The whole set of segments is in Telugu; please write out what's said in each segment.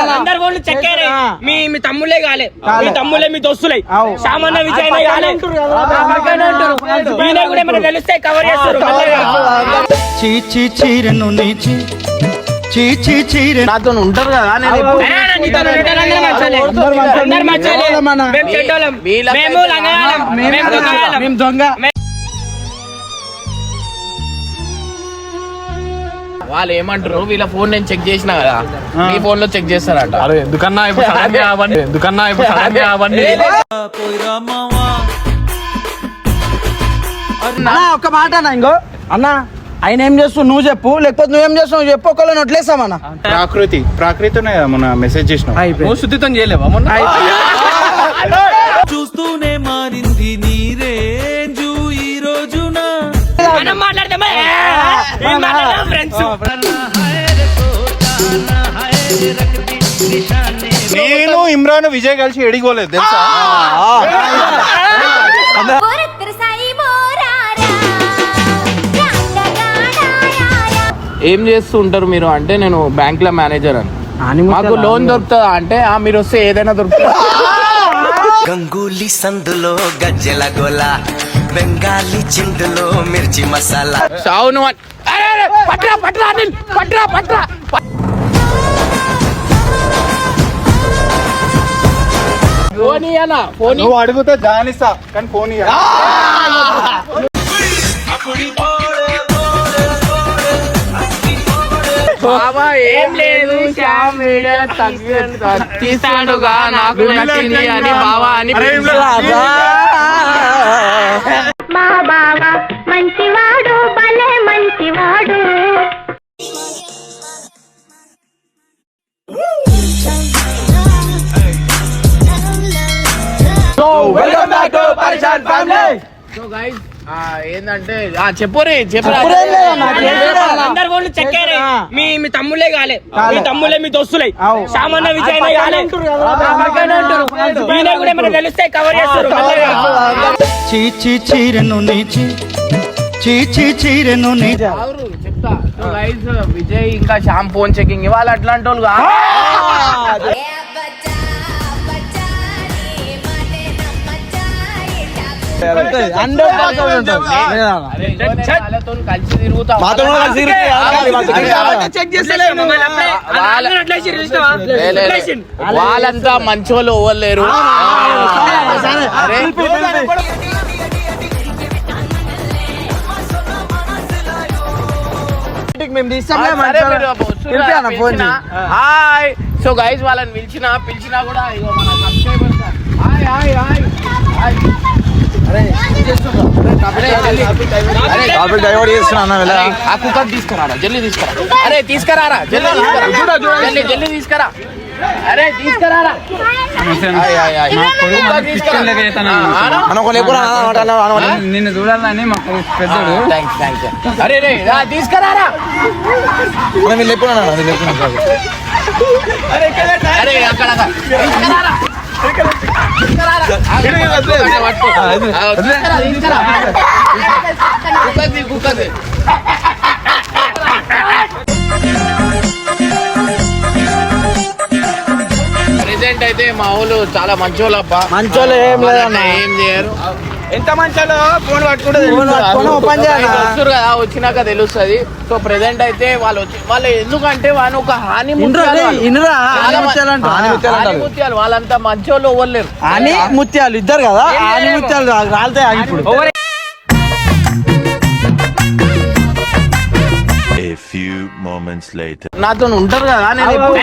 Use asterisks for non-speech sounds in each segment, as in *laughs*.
అందరు ఫోన్లు చెక్కారే. మీ మీ తమ్ముళ్ళే కాలే. మీ తమ్ముళ్ళే మీ దోస్తులే. సామాన్య విజయ్ కాలే. ఈయన కూడా మనకు తెలుస్తాయి కవర్ చేస్తారు. చీచి చీరను నీచి. చీచి చీర నాతో ఉంటారు కదా నేను ఎప్పుడు- వాళ్ళు ఏమంటారు వీళ్ళ ఫోన్ నేను చెక్ చేసిన కదా. మీ ఫోన్లో చెక్ చేస్తారట. అరే ఎందుకన్నా ఇప్పుడు సడన్గా అవన్నీ? ఎందుకన్నా ఇప్పుడు సడన్గా అవన్నీ? అన్న ఒక్క మాట అన్న ఇంకో. అన్న ఆయన ఏం చేస్తావు నువ్వు చెప్పు. లేకపోతే నువ్వేం చేస్తావు నువ్వు చెప్పు. ఒకళ్ళని వదిలేస్తామన్న ప్రాకృతి. ప్రాకృతినే కదా మొన్న మెసేజ్ చేసినాం శుద్ధితం చేయలేవా మొన్న? నేను ఇమ్రాన్ విజయ్ కలిసి ఎడిగోలేదు తెలుసా? ఏం చేస్తూ ఉంటారు మీరు? అంటే నేను బ్యాంక్లో మేనేజర్ అని మాకు లోన్ దొరుకుతుందా? అంటే ఆ మీరు వస్తే ఏదైనా దొరుకుతుంది? గంగూలీ సందులో గజ్జెల గోల బెంగాలీ చిందులో మిర్చి మసాలా. సావును పట్రా పట్రా పట్రా పట్రా ఫోన్ ఇయ్యనా ఫోన్. నువ్వు అడుగుతా జానిస్తా కానీ ఫోన్. బాబా ఏం లేదు శ్యామ్ వీడియో తగ్గ- తీస్తాడుగా నాకు నచ్చింది అని బావా అని. మా బావ మంచివాడు భలే మంచివాడు welcome back to Parishan family so guys ఏంటంటే ఆ, చెప్పురే చెప్పురా. చెప్పురేం లేదన్నా, చెప్పురా. అందరు ఫోన్లు చెక్కారే. మీ మీ తమ్ముళ్ళే కాలే. మీ తమ్ముళ్ళే మీ దోస్తులే. సామాన్య విజయ్ కాలే. కూడా తెలుస్తాయి కవర్ చేస్తారు. చీచి చీరను నీచి. చీచి చీరను చెప్తా. విజయ్ ఇంకా ఫోన్ చెకింగ్ ఇవాళ అట్లాంటి వాళ్ళు వాళ్ళంతా మేము తీస్తాం మీరు వస్తుర్రా, పిలిచినా. హాయ్. సో గైస్ వాళ్ళని పిలిచిన పిలిచినా కూడా ఇగో మన subscribers hi hi hi. Hi. Topic divert చేస్తున్నా అరే, ఆ కుక్కర్ తీసుకురారా? తీసుకురా. అరే తీసుకురారా? తీసుకురా. తీసుకురా. అరే తీసుకురారా? నిన్ను చూడాలని పెద్దోడు. అరే రే తీసుకురారా? అరే అక్కడ అక్కడ. తీసుకురారా. కుక్కది. ప్రెసెంట్ అయితే మా ఊళ్ళు చాలా మంచోళ్ళు అబ్బా మంచోళ్ళు ఏం లేదన్న. ఏం చేయరు ఎంత మంచాలో ఫోన్ పట్టుకుంటే ఓపెన్ చేయాలి? వస్తారు కదా వచ్చినాక తెలుస్తుంది. సో ప్రెసెంట్ అయితే వాళ్ళు వచ్చి వాళ్ళు ఎందుకంటే వాళ్ళు ఒక హాని ముత్యాలు హాని వాళ్ళంతా మంచోళ్ళు ఇవ్వలేరు ఆని ముత్యాలు ఇద్దరు కదా? ఆని ముత్యాలు రాలితే moments later. నాతో ఉంటారు కదా నేను ఎప్పుడు-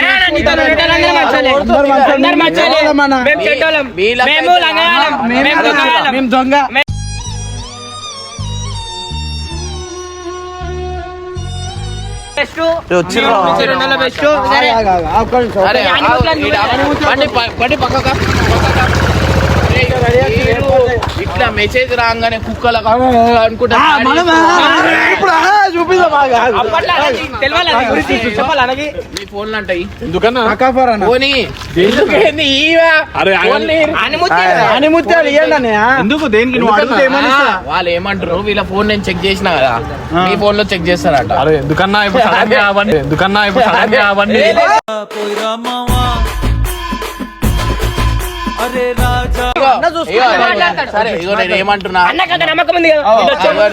అందరు మంచోళ్ళే. మేము చెడ్డోళ్ళం. వీళ్ళకైతే మేము లంగగాళ్ళం. మేము దొంగగాళ్ళం. మేము దొంగ బెస్ట్ వచ్చిర్రా. మీ రెండోళ్ళ బెస్ట్ సరే ఆగు, ఆగు, ఆగు, ఒక్క నిమిషం. అరే హాని ఆగు, ముత్యాలు ఈడ హాని బండి ప- బండి పక్కగా పక్కగా. ఇట్లా మెసేజ్ రాగానే కుక్కల అనుకుంటా మీ ఫోన్లు అంటాయి. ఎందుకన్నా. పోనీ. ఎందుకేంది. ఎందుకు? దేనికి? వాళ్ళు ఏమంటారు? వీళ్ళ ఫోన్ నేను చెక్ చేసిన కదా. మీ ఫోన్లో చెక్ చేస్తారట. అరే ఎందుకన్నా? ఇప్పుడు ఎందుకన్నా? ఇప్పుడు పోయిరా అరే రాజా. సరే నేను ఏమంటున్నా నమ్మకం ఉంది కదా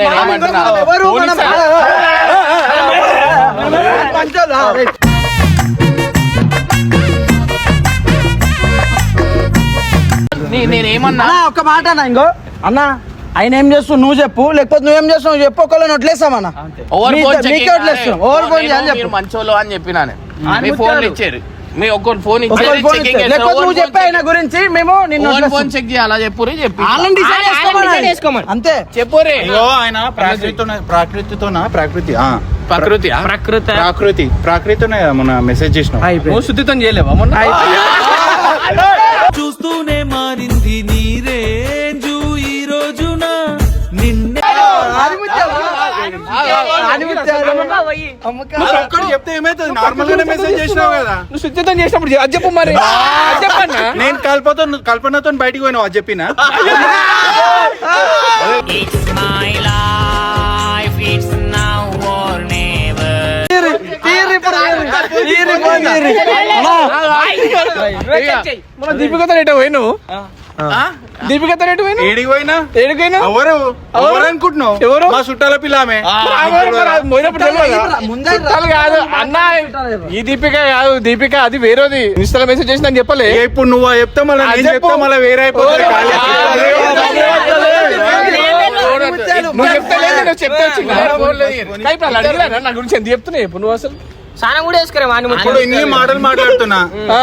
నేను ఏమంటున్నా ఎవరు మనం- నేనేమన్నా ఒక్క మాట అన్న ఇంకో అన్న ఆయన ఏం చేస్తావు నువ్వు చెప్పు లేకపోతే నువ్వేం చేస్తావు చెప్పు ఒకళ్ళని వదిలేస్తామన్న ఓవర్ ఫోన్ ఫోన్ మంచోళ్ళు అని ముత్యాలు. ఫోన్లు ఇచ్చారు మీ ఒక్కరు ఫోన్ నువ్వు చెప్పే గురించి మేము నిన్ను ఫోన్ చెక్ చేయాలా చెప్పురే చెప్పి. అంతే. చెప్పురే. ఆయన ప్రాకృతితో ప్రాకృతితోనా? ప్రాకృతి ఆ. ప్రకృతి ప్రకృతి. ప్రాకృతి. ప్రాకృతితోనే మొన్న మెసేజ్ చేసిన. శుద్ధితం చేయలేవా మొన్న? చూస్తూనే ఒక్కడు చెప్తే ఏమైతుంది నార్మల్ గానే మెసేజ్ చేసినావు కదా నువ్వు శుద్ధితం చేసినప్పుడు అది చెప్పు మరి చెప్పన్నా నేను కల్పతో కల్పనతో బయటికి పోయినావు అది చెప్పినా మన దీపికతో రేటు పోయి నువ్వు దీపికతో రేటు పోయి ఏడికి పోయినా ఏడికైనా ఎవరు ఎవరు అనుకుంటున్నావు ఎవరు? మా చుట్టాల పిల్ల ఆమె చుట్టాలు కాదు అన్న ఈ దీపిక కాదు దీపిక అది వేరేది ఇన్స్టాలో మెసేజ్ చేసిందని చెప్పలే ఇప్పుడు నువ్వు చెప్తే మళ్ళీ అది నేను. చెప్తే మళ్ళీ వేరే అయిపోతుంది నువ్వు నువ్వు చెప్తే వచ్చింది నా గురించి చెప్తున్నావు ఇప్పుడు నువ్వు అసలు కూడా వేసుకురా ఇన్ని మాటలు మాట్లాడుతున్నా ఆ?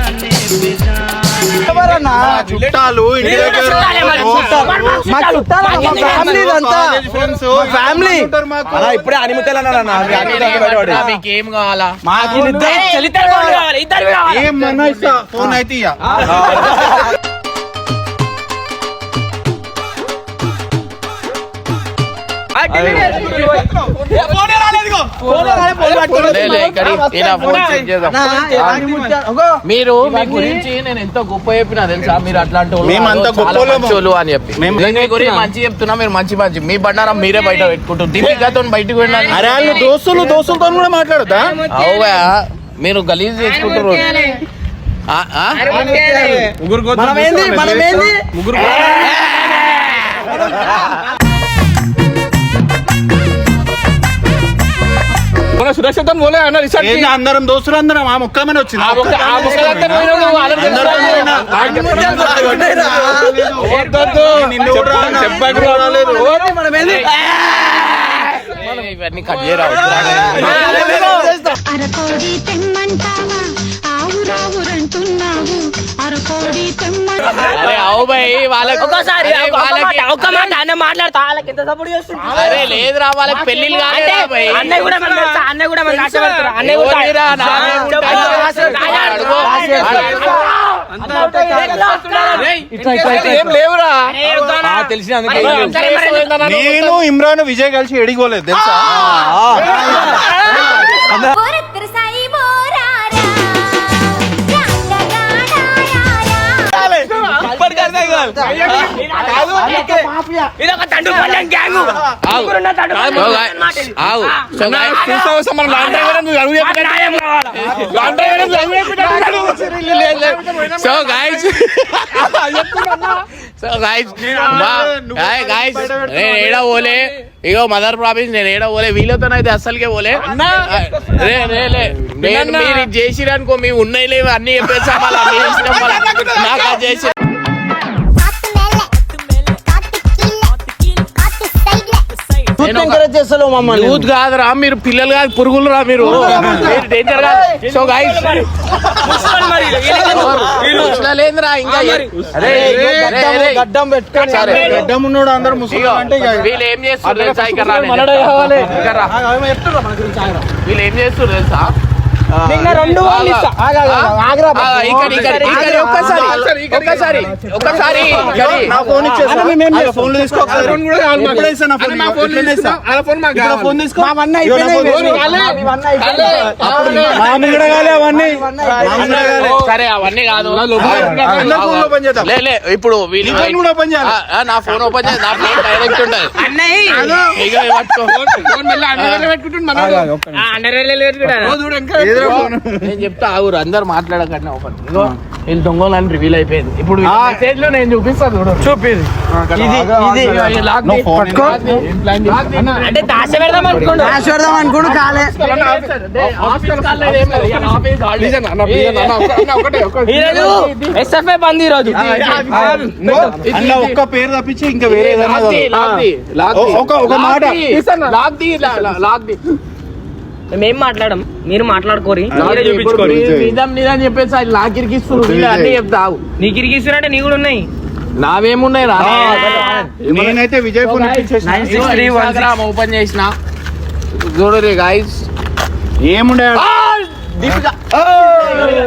చుట్టాలు ఇంటి దగ్గర. మా చుట్టాలు మా ఫ్యామిలీ ఇదంతా ఫ్రెండ్స్ ఫ్యామిలీ మాకు. ఇప్పుడే అనిమితలు అన్న. మీకేం కావాలా? మాకు ఏమన్నా ఇస్తా ఫోన్ అయితే మీరు మీ గురించి నేను ఎంత గొప్ప చెప్పినా తెలుసా? మీరు అట్లాంటి వాళ్ళు మేము అంత చాలా గొప్పోళ్ళము. మంచోళ్ళు అని చెప్పి. మీ గురించి మంచి చెప్తున్నా మీరు మంచి మంచి. మీ బండారం మీరే బయట పెట్టుకుంటారు. దీపికతో బయటకు వెళ్ళాలి. దోస్తులు దోస్తులతో కూడా మాట్లాడదా అవుగా. మీరు గలీజ్ చేసుకుంటారు ఆ, ఆ? *laughs* మనం సురక్షితం పోలే అన్న రిసార్ట్ అందరం దోస్తులు అందరం ఆ వచ్చింది? ముక్క- ఆ ముక్కలంతా పోయినావు నువ్వు, వాళ్ళని అరే అవు భయ్ వాళ్ళకి ఒక్కసారి అరే, ఒక- మాట, అన్న మాట్లాడతా. వాళ్ళకి ఎంత సపోర్ట్ చేస్తుంది అరే లేదురా వాళ్ళకి పెళ్ళిళ్ళు కాలేదా కూడా మన కూడా మన కూడా నేను ఇమ్రాన్ విజయ్ కలిసి ఎడిగోలేదు తెలుసా? సో సో నేను ఏడా పోలే? ఇగో మదర్ ప్రామిస్ నేను ఏడా పోలే? వీళ్ళతోనైతే అస్సలకే పోలే? నేను మీరు ఇది చేసిరనుకో మీ ఉన్నాయి లేవు అన్ని. చెప్పేసా. నాకు చేసి ఎంకరేజ్ చేస్తలేవు మమ్మల్ని యూత్ కాదురా మీరు పిల్లలు కాదు పురుగులు రా మీరు. మీరు డేంజర్ కాదు. సో గైస్ లేదురా ఇంకా. గడ్డం పెట్టుకొని. గడ్డం ఉన్నాడు అందరు ముసలి అంటే ఇక వీళ్ళు ఏం చేస్తారు తెలుసా? ఇక్కడ రా, నేను చెప్తా. ఇక్కడ రా. వీళ్ళు ఏం చేస్తారు తెలుసా? రెండు ఒక్కసారి ఒక్కసారి ఒక్కసారి ఇక్కడ. నా ఫోన్ ఇచ్చేసా ఆ ఫోన్లు తీసుకో ఫోన్. సరే అవన్నీ కాదు. ఇప్పుడు వీళ్ళు నీ ఫోన్ కూడా ఓపెన్ చేయాలి. నా ఫోన్ డైరెక్ట్ ఉంటది. ఇగో ఇవి పట్టుకో. ఏదిరా ఫోన్ నేను చెప్తా ఆగురు అందరు మాట్లాడకండి ఓపెన్. ఇగో వీళ్ళు దొంగలని రివీల్ అయిపోయింది. ఇప్పుడు మెసేజ్లో నేను చూపిస్తాను చూడు. చూపింది. ఇది ఇది పట్టుకో. అంటే దాశ పెడదాం అనుకోండి. డాష్ పెడదాం అనుకోండు కాలే. ఎస్ఎఫ్ఐ బంద్ ఈరోజు అన్న ఒక్క పేరు తప్పించి ఇంకా వేరే. ఒక ఒక మాట. మేము మాట్లాడడం మీరు మాట్లాడుకోరి. మీరే చూపించుకోరి. నిజం నిజం చెప్పేసి అది లాక్ ఇరికిస్తున్నారు. అన్నీ చెప్తావు. నీకు ఇరిగిస్తున్నట్టే నీ కూడా ఉన్నాయి. నావేమున్నాయి రా? నేనైతే విజయ్ ఫోన్ ఇచ్చేసిన. ఇన్స్టాగ్రామ్ ఓపెన్ చేసిన. చూడరే గాయస్ ఏముండే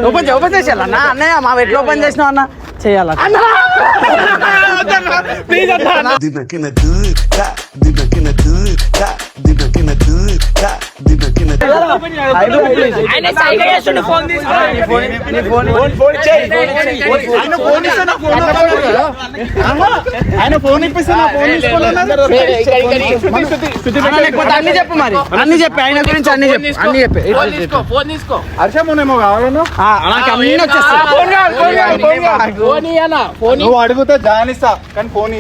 ఓపెన్ ఓపెన్ చేసేయాలన్నా అన్నయ్య మా ఎట్లా ఓపెన్ చేసినావు అన్న? చేయాల దినకిన దినకిన నా ఫోన్ అన్ని చెప్పు మరి. అన్ని చెప్పి. ఆయన గురించి అన్ని చెప్పు. అన్ని చెప్పి. ఫోన్ తీసుకో ఫోన్ తీసుకో. హర్షమోనేమో కావాలను ఆ, నాకు అన్ని వచ్చేస్తాయి. ఫోన్ ఇయ్యనా? ఫోన్ నువ్వు అడిగితే జాయిన్ ఇస్తా కానీ ఫోన్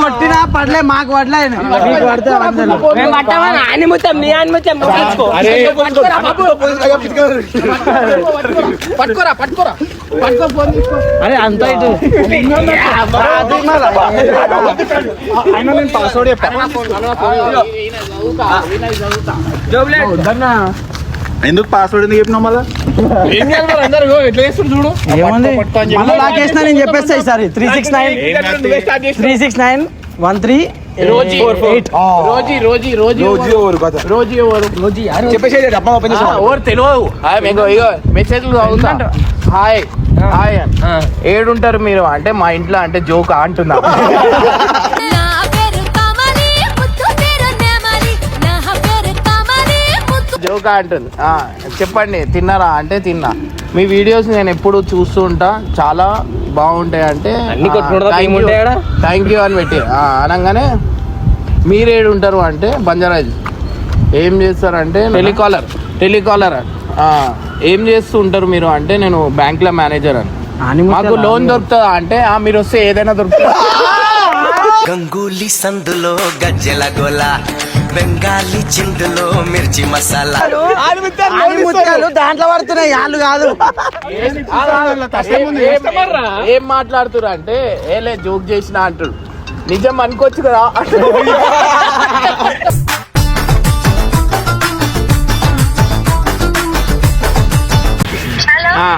కొట్టినా పడలే మాకు పడలే మీకు పడితే అందరూ. మేము పట్టామని ఆయన ముత్యం మీ ఆయన ముత్యం. పట్టుకోరా పట్టుకోరా అరే అంత ఇటు. ఆయన నేను పాస్వర్డ్ చెప్పా ఎందుకు పాస్వర్డ్ ఎందుకు చెప్పినావు మళ్ళా? ఏముంది? మళ్ళీ లాకేసిన నేను చెప్పేస్తా ఈసారి three six nine three six nine one three Rosy Rosy Rosy Rosy Rosy ఎవరు ఆ, ఎవరు తెలియదు హాయ్ హాయ్ ఏడుంటారు మీరు? అంటే మా ఇంట్లో అంటే జోక్ అంటున్నా. *laughs* జోక్ అంటుంది ఆ, చెప్పండి తిన్నారా అంటే తిన్నా. మీ వీడియోస్ నేను ఎప్పుడు చూస్తూ ఉంటా చాలా బాగుంటాయి అంటే? థ్యాంక్ యూ అని పెట్టి ఆ, అనగానే మీరేడు ఉంటారు అంటే బంజారాజ్. ఏం చేస్తారంటే టెలికాలర్. టెలికాలర్. ఏం చేస్తూ ఉంటారు మీరు అంటే నేను బ్యాంక్లో మేనేజర్ అని. మాకు లోన్ దొరుకుతుందా అంటే "ఆ, మీరు వస్తే ఏదైనా దొరుకుతుంది. గంగూలీ సందులో గజ్జెల గోల. బెంగాలీ చిందులో మిర్చి మసాలా. ముత్యాలు దాంట్లో పడుతున్నాయి వాళ్ళు కాదు. ఏం మాట్లాడుతురు అంటే ఏలే జోక్ చేసిన అంటాడు. నిజం అనుకోవచ్చు కదా? ఆ.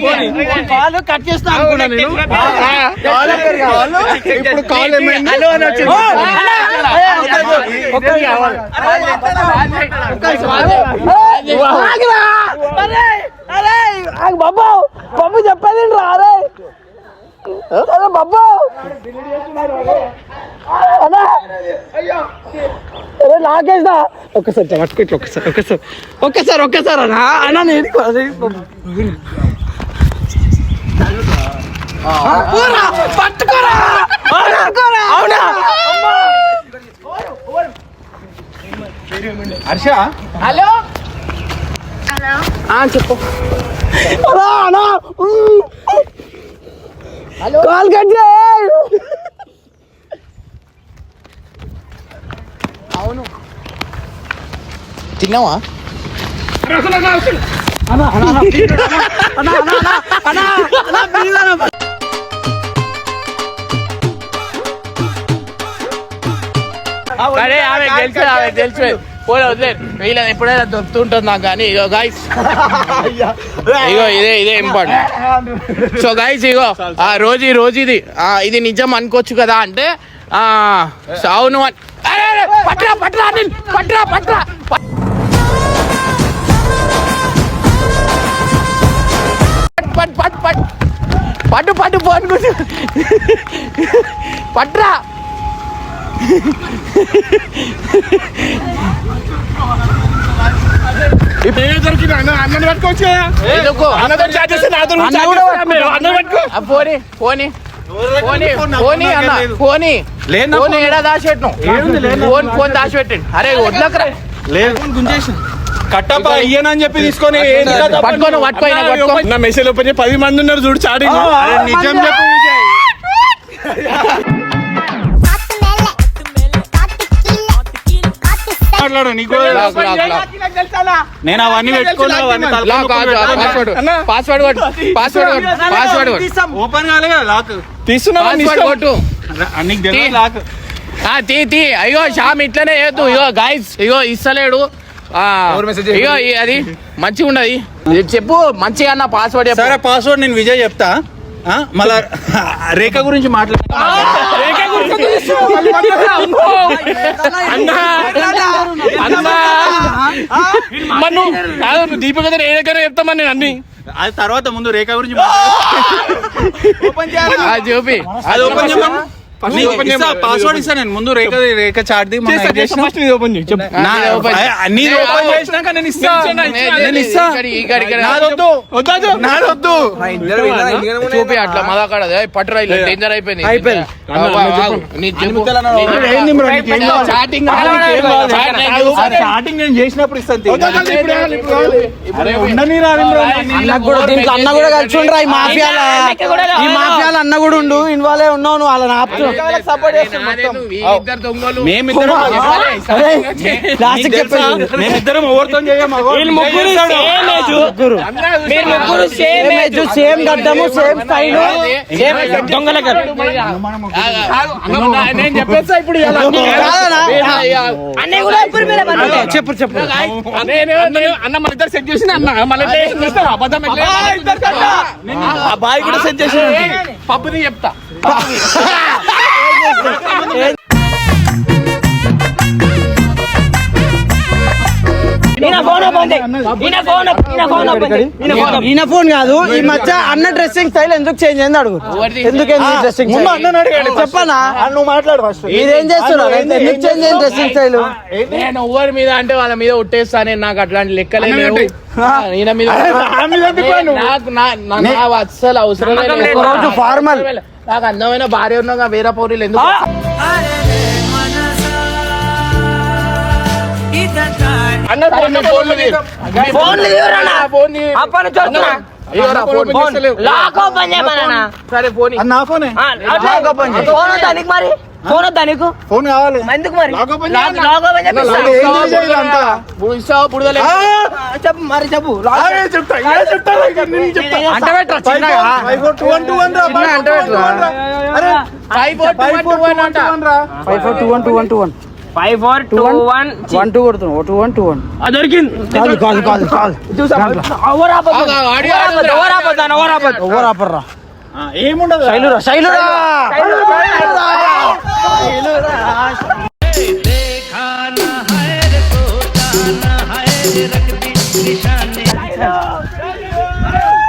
వాళ్ళు కట్ చేస్తా అనుకున్నా నేను ఇప్పుడు కాల్ ఏమైంది అరే బాబు బాబు చెప్పేది రా అరే అరే బాబు. అరే నాకేసా ఒక్కసారి పట్టుకోవచ్చు ఒక్కసారి ఒక్కసారి ఒక్కసారి ఒక్కసారి అన్నా అన్నా నేను పట్టుకోరా పట్టుకోరా అవునా హర్ష హలో ఆ, చెప్పు అలా అన్నా కాల్ కట్ చేయి తిన్నావా అరే ఆమె తెలుసు ఆమె తెలుసు పోలే వదిలే. వీళ్ళ ఎప్పుడైనా దొరుకుతుంటుంది నాకు కానీ. ఇగో గాయస్ ఇగో ఇదే ఇదే ఇంపార్టెంట్ సో గైస్ ఇగో ఆ రోజు ఈ రోజు ఇది. ఆ, ఇది నిజం అనుకోవచ్చు కదా అంటే ఆ అవును అన్- అరే, అరే, పట్రా పట్రా అనిల్, పట్రా పట్రా పట్- పట్ పట్ పట్. పట్టు పట్టు కూర్చో పట్రా పోనీ ఫోన్. దాచిపెట్టండి అరే వడ్లకరా కట్టప్ప ఇయ్యనని చెప్పి తీసుకొని మెసేజ్ పది మంది ఉన్నారు చూడు చాటింగ్. నిజం చెప్పు *laughs* మాట్లాడు నీకు. నేను అవన్నీ పెట్టుకోను అవన్నీ లాక్ కాదు, ఆ పాస్వర్డ్ పాస్వర్డ్ కొట్టు పాస్వర్డ్ కొట్టు పాస్వర్డ్ కొట్టు. ఓపెన్ కాలే కదా లాక్. తీస్తున్నావా నీ పాస్వర్డ్ ఇష్టం. కొట్టు. నీకు తెలియదు తీ. లాక్. ఆ, తీ తీ. అయ్యో శ్యామ్ ఇట్లనే చేయొద్దు. ఇగో గాయస్ ఇగో ఇస్తలేడు. ఆ, ఇగో అది మంచిగా ఉండదు చెప్పు మంచిగా అన్న పాస్వర్డ్ సరే పాస్వర్డ్ నేను విజయ్ చెప్తా. మళ్ళా రేఖ గురించి మాట్లాడతా రేఖ గురించి ఎందుకు తీస్తున్నావు? మళ్ళీ మధ్యలో అమ్మో. అన్నా! అన్నా! మరి నువ్వు కాదు, నువ్వు దీపిక దగ్గర ఏ దగ్గర చెప్తామని నేను అన్ని? అది తర్వాత ముందు రేఖ గురించి ఓపెన్ ఆ, చూపి అది ఓపెన్ చేయమను. పాస్వర్డ్ ఇస్తా నేను ముందు Rekha Rekha chat the first ఇది ఓపెన్ చేయి. అన్ని ఓపెన్ చేసినాక నేను ఇస్తా. నేను- ఇస్తా. నాదొద్దు వద్దు. నాదొద్దు చూపి అట్లా మదాకాడ పట్టురా ఇలా డేంజర్ అయిపోయింది. నేను చేసినప్పుడు ఇస్తాను అన్న కూడా దీంట్లో అన్న కూడా కలిసి ఉండరా ఈ మాఫియాల. ఈ మాఫియాల అన్న కూడా ఉండు ఇన్వాల్వ్ ఉన్నావు నువ్వు వాళ్ళని ఆపుతున్నావు సపోర్ట్ ఇద్దరు దొంగలు. మేమిద్దరం తెలుసా? చెప్పేది. మేమిద్దరం చేయము వీళ్ళు ముగ్గురు సేమ్ ఏజ్ సేమ్ గడ్డము సేమ్ స్టైల్. సేమ్ దొంగ లెక్క నేను చెప్పేస్తా ఇప్పుడు? అన్నయ్య కూడా ఇప్పుడు. చెప్పు చెప్పు. నేను నేను- అన్న మన ఇద్దరు సెట్ చేసిన అన్న. మళ్ళీ అబద్ధం బాయ్ కూడా సెట్ చేసి పప్పుది చెప్తా. *laughs* Yes, sir. ఈయన ఫోన్ కాదు ఈ మధ్య అన్న డ్రెస్సింగ్ స్టైల్ ఎందుకు చేంజ్ అయింది అడుగు? ఎందుకు డ్రెస్సింగ్. చెప్పనా? నువ్వు మాట్లాడు ఫస్ట్ మీరేం చేస్తున్నారు? ఎందుకు చేంజ్ అయింది డ్రెస్సింగ్ స్టైల్ నేను ఎవరి మీద అంటే వాళ్ళ మీద ఒట్టేస్తానే నాకు అట్లాంటి లెక్కలే లేవు. ఈయన మీద నాకు నా- నా- నా అస్సలు అవసరం రోజు ఫార్మల్ నాకు అందమైన భార్య ఉన్నాగా వేరే పౌరులు ఎందుకు ఫోన్ ఫోన్ మీద మీ ఫోన్ ఇవ్వరా నా ఫోన్ ఇవ్వు. అప్పటి నుంచి వస్తున్నా. ఇవ్వరా ఫోన్ ఫోన్ చేస్తలేవు. లాక్ ఓపెన్ చేయమన్నా సరే ఫోన్. నా ఫోనే? ఆ, అట్లా ఫోన్ వద్దా నీకు మరి? ఫోన్ వద్దా నీకు? ఫోన్ కావాలి. ఎందుకు మరి? Lock open lock lock open lock చేపిస్తా. ఇస్తావా, ఏం చేయాలి బుడగలేదా? అంతా? బుడ ఇస్తావా, బుడగలే? చెప్పు మరి చెప్పు. చెప్తా చెప్తా అంటే పెట్టరా చిన్నగా? Four- five four two one two one రా చిన్న ఫైవ్ అంటే ఫోర్ టూ వన్ రా. అరే five four two five one four two two one one అంట. టూ వన్ రా. Five four two one two one two one. Five four two one one two కొడుతున్నావు. టూ వన్ టూ వన్ దొరికింది. కాదు కాదు కాదు కాదు. ఓవర్ ఆపొద్దు. ఆగు, ఆగు, ఆడియో ఓవర్ ఆపొద్దు, ఓవర్ ఆపొద్దు అన్న, ఓవర్ ఆపొద్దు. ఎవరు ఆపర్రా ఆ, ఏముండదు శైలురా శైలురా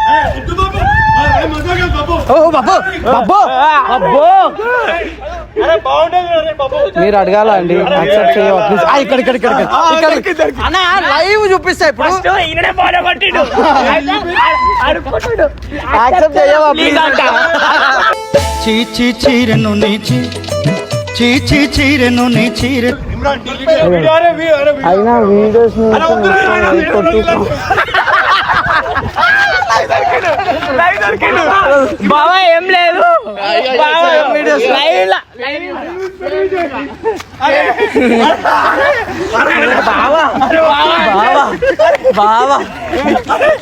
ఓ బాబు బాబు బాబు మీరు అడగాల అండి యాక్సెప్ట్ చేయాలి ప్లీజ్ ఆ, ఇక్కడ ఇక్కడ ఇక్కడ ఇక్కడ. ఇక్కడ అన్న లైవ్ చూపిస్తా ఇప్పుడు ఫస్ట్ ఈయననే ఫాలో కొట్టిండు అడుక్కుంటాడు యాక్సెప్ట్ చేయవా ప్లీజ్ ప్లీజ్ అంట చీచి చీరెను నీచి చీచి చీరెను నీ చీరె అయినా వీడియోస్ బాబా ఏం లేదు.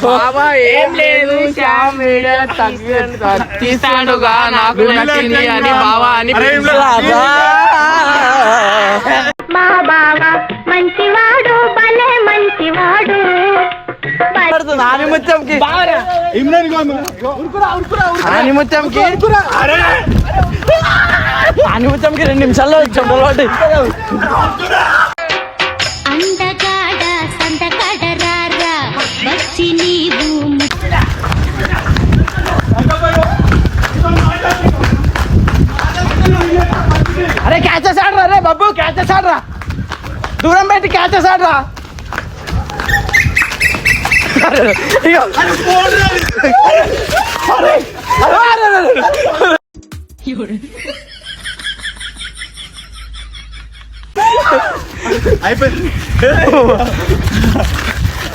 బాబా ఏం లేదు. శ్యామ్ వీడియో తగ్గ తీస్తాడుగా నాకు నచ్చింది అని బావా అని ఆనిముత్యంకి రెండు నిమిషాల్లో వచ్చి నీవు అరే క్యాచ్ చేసాడు రా రే బాబు క్యాచ్ చేసాడు రా దూరం పెట్టి క్యాచ్ చేసాడు అయిపోయింది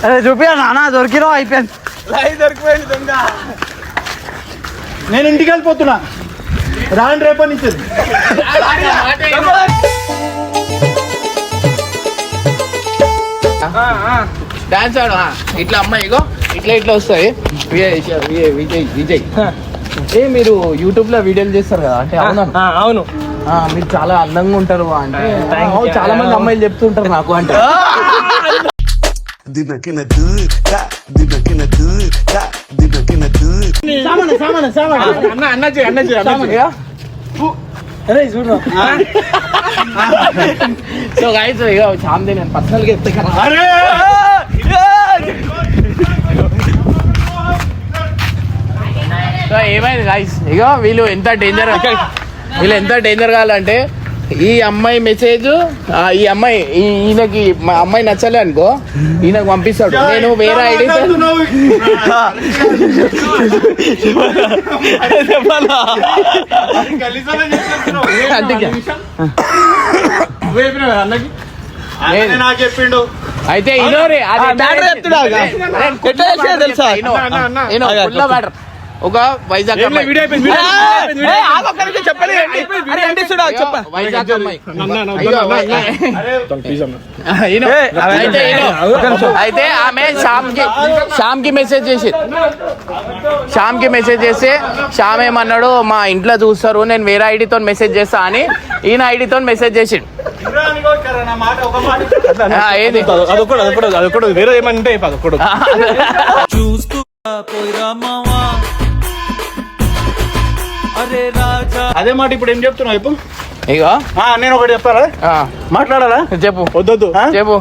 అరే చూపియా నాన్న దొరికినావు అయిపోయింది. లైవ్ దొరికిపోయింది దొంగ. నేను ఇంటికి వెళ్ళిపోతున్నా. రాండి రేపటి నుంచి. డాన్స్ ఆడు ఇట్లా అమ్మాయి ఇగో. ఇట్లా ఇట్లా వస్తాయి. విజయ్ విజయ్ విజయ్ విజయ్. ఏ మీరు యూట్యూబ్లో వీడియోలు చేస్తారు కదా? అంటే అవునా? అవును. ఆ, మీరు చాలా అందంగా ఉంటారు అంటే చాలా మంది అమ్మాయిలు చెప్తుంటారు నాకు అంటే. అన్న అన్న చేయి అన్న చేయి అన్న చేయి. అరే చూడు. సో గైస్ ఇక చాంది నేను పర్సనల్గా చెప్తే కదా అరే సో ఏమైంది గైస్ ఇక వీళ్ళు ఎంత డేంజర్ వీళ్ళు ఎంత డేంజర్ కావాలంటే ఈ అమ్మాయి మెసేజ్ ఈ అమ్మాయి ఈ- ఈయనకి మా అమ్మాయి నచ్చలే అనుకో ఈయనకు పంపిస్తాడు. నేను వేరే ఐడి చెప్పిండు. అయితే ఇనోరే అది తెలుసా? ఒక వైజాగ్. అయితే ఆమె శ్యామ్కి శ్యామ్కి మెసేజ్ చేసి శ్యామ్కి మెసేజ్ చేస్తే శ్యామ్ ఏమన్నాడు మా ఇంట్లో చూస్తారు నేను వేరే ఐడితో మెసేజ్ చేస్తా అని ఈయన ఐడితో మెసేజ్ చేసిండు. ఇక్కడ అదే మాట ఇప్పుడు ఏం చెప్తున్నావు ఇప్పుడు ఆ, నేను ఒకటి చెప్పాలా ఆ, మాట్లాడాలా? చెప్పు. వద్దొద్దు? చెప్పు.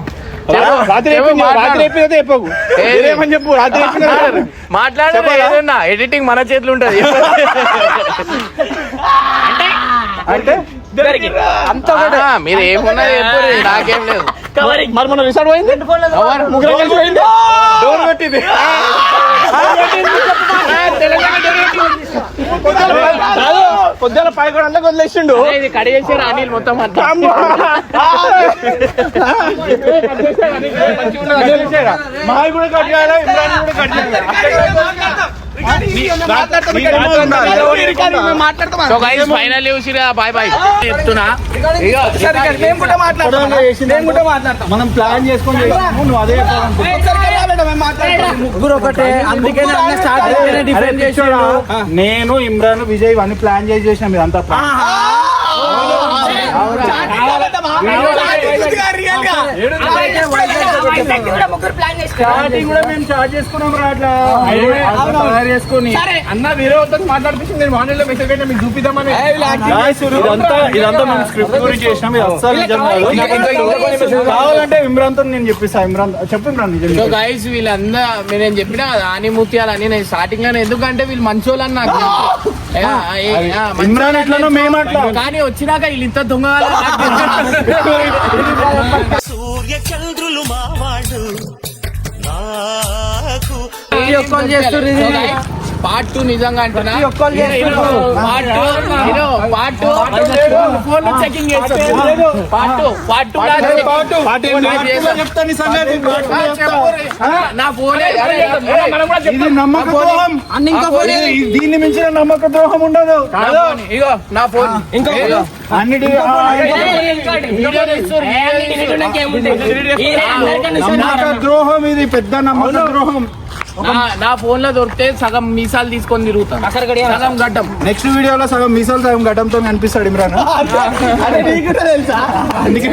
చెప్పు. రాత్రి చెప్పు, చెప్పింది మాట్లాడు. రాత్రి చెప్పింది చెప్పకు. ఏది? వేరేమని చెప్పు రాత్రి చెప్పింది మాట్లాడు. చెప్పాలా? ఏదన్నా? ఎడిటింగ్ మన చేతులు ఉంటది. అంటే? ఆ, మీరు ఏమున్నా చెప్పు నాకేం లేదు. మరి మన రిసార్ట్ పోయింది? ఎవరు? ముగ్గురం కలిసి పోయింది? డోర్ పెట్టింది. పొద్దున పై కూడా అందరికి వదిలేసిండు. ఇది కడిగేసారు అనిల్ మొత్తం అంతా మావి కూడా కట్ చేయాలి? ఇమ్రాన్ కూడా కట్ సో గైస్ ఫైనల్ చూసిరా బాయ్ బాయ్ చెప్తున్నా. ఇగో మనం ప్లాన్ చేసుకొని చేసాము, నువ్వు అదే చెప్పాలనుకుంటున్నావు. ముగ్గురు ఒకటే అందుకే అన్న స్టార్ట్ అయితేనే డిఫరెంట్ చేసాడు. నేను ఇమ్రాన్ విజయ్ ఇవన్నీ ప్లాన్ చేసి చేసినాం ఇదంతా ప్లాన్ స్టార్టింగ్ కూడా మేము స్టార్ట్ చేసుకున్నాం రా అట్లా తయారు చేసుకొని అన్న వేరే వాళ్ళతో మాట్లాడిపించి నేను మార్నింగ్లో మెసేజ్ పెట్టా మీకు చూపిద్దామని Guys, ఇదంతా ఇదంతా మేము స్క్రిప్ట్ గురించి చేసినాం ఇది అస్సలు నిజం కాదు కావాలంటే ఇమ్రాన్తో నేను చెప్పిస్తా ఇమ్రాన్ చెప్పు ఇమ్రాన్ నిజం. గైస్ వీళ్ళందా మీరు నేను చెప్పిన ఆని ముత్యాలని నేను స్టార్టింగ్లోనే ఎందుకంటే వీళ్ళు మంచోళ్ళు అని నాకు *laughs* ఇమ్రాన్ ఎట్లనో మేము అట్లా. కానీ వచ్చినాక వీళ్ళు ఇంత దొంగ. సూర్య చంద్రులు మావాడు నాకు ఒక్కని పార్ట్ టూ నిజంగా అంటున్నా. Part two part two. Phone checking part two. Part two. చెప్తా నీ సంగతి. నా ఫోన్ మనం కూడా ఇది నమ్మక ద్రోహం. అన్న ఇంకా ఫోన్. ఇది- ఇది- దీన్ని మించిన నమ్మక ద్రోహం ఉండదు. ఇగో నా ఫోన్. ఇంకో అన్నిటి నమ్మక ద్రోహం ఇది పెద్ద నమ్మక ద్రోహం. నా- నా ఫోన్లో దొరికితే సగం మీసాలు తీసుకొని తిరుగుతాను. సగం గడ్డం నెక్స్ట్ వీడియోలో సగం మీసాలు సగం గడ్డంతో కనిపిస్తాడు ఇమ్రాన్. *laughs* అందుకే.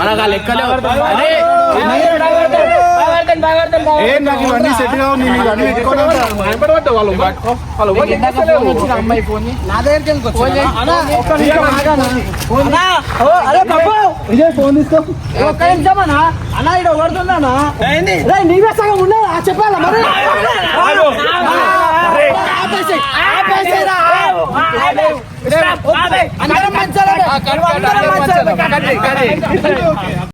మనకు ఆ లెక్కలే అదే. ఏ నాకు ఇవన్నీ సెట్ కావు నేను ఇవన్నీ భయపడవద్దు వాళ్ళు. వాళ్ళు అమ్మాయి ఫోన్ని? దగ్గరికి ఫోన్ తీసుకో. ఒక్క అన్నా. ఇక్కడ కొడుతున్నానా నీవే సగం చెప్పాలా మరి? అందరం మంచాలే అందరం మంచాలే.